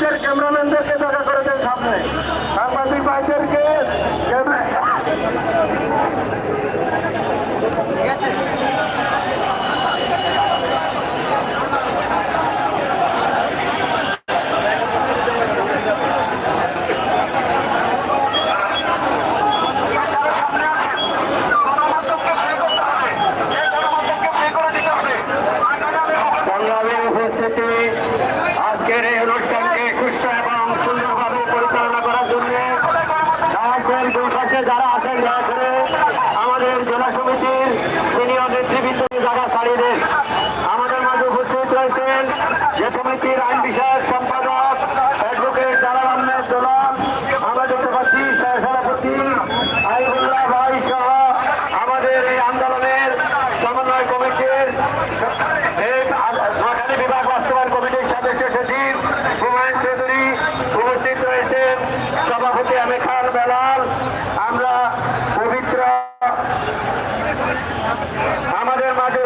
পুলিশের ক্যামেরাম্যানদেরকে দেখা করে দেন সামনে। আমাদের এই আন্দোলনের সমন্বয় কমিটির সরকারি বিভাগ বাস্তবায়ন কমিটির সদস্য সচিব হুমায়ুন চৌধুরী উপস্থিত রয়েছেন। সভাপতি আমি খান বেলাল। আমরা আমাদের মাঝে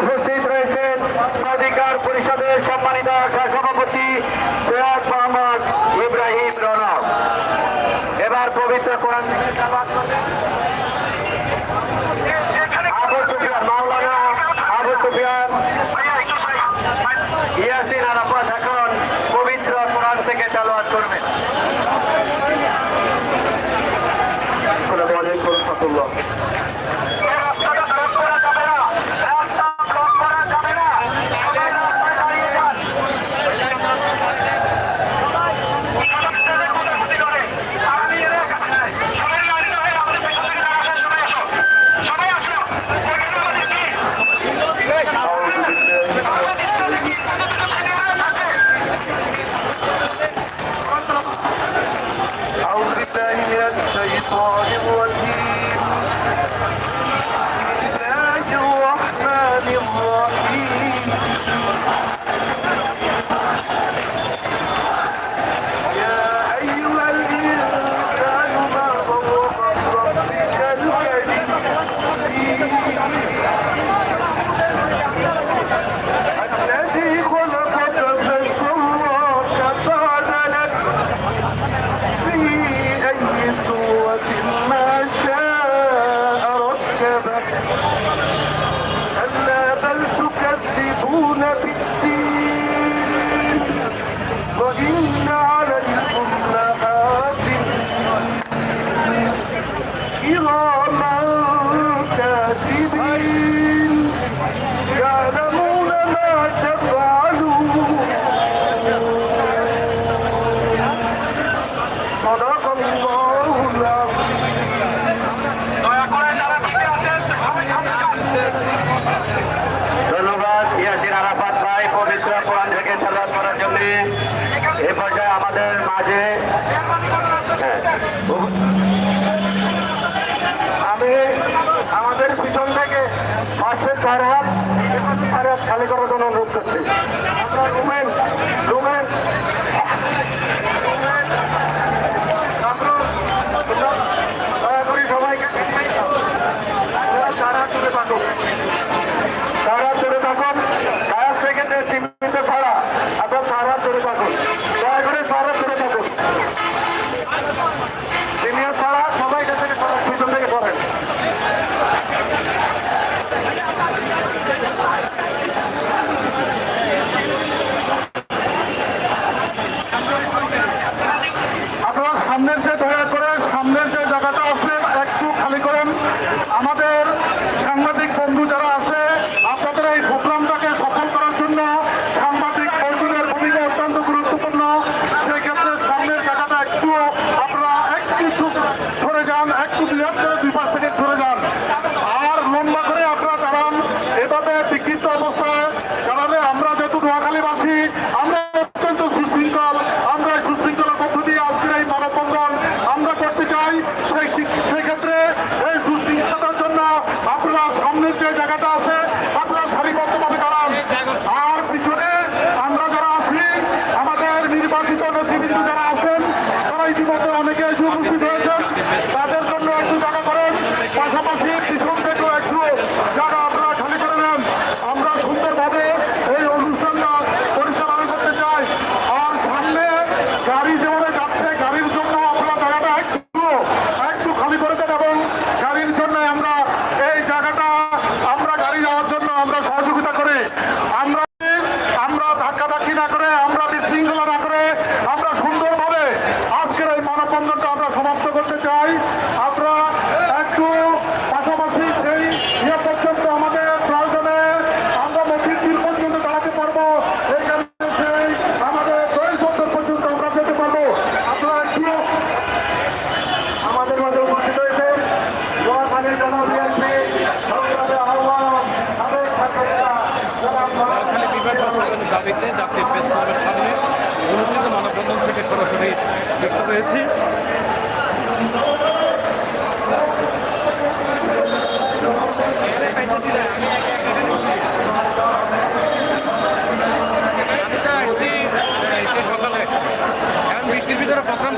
Şehitler şehit. পর্যায়ে আমাদের মাঝে হ্যাঁ, আমি আমাদের পিছন থেকে পাঁচ চার হাত মাসের হাত খালি করার জন্য অনুরোধ করছি। সাপেক্ষে জাতীয় প্রেস ক্লাবের সামনে অনুষ্ঠিত মানববন্ধন থেকে সরাসরি যুক্ত রয়েছি সকালে। এখন বৃষ্টির ভিতরে প্রোগ্রাম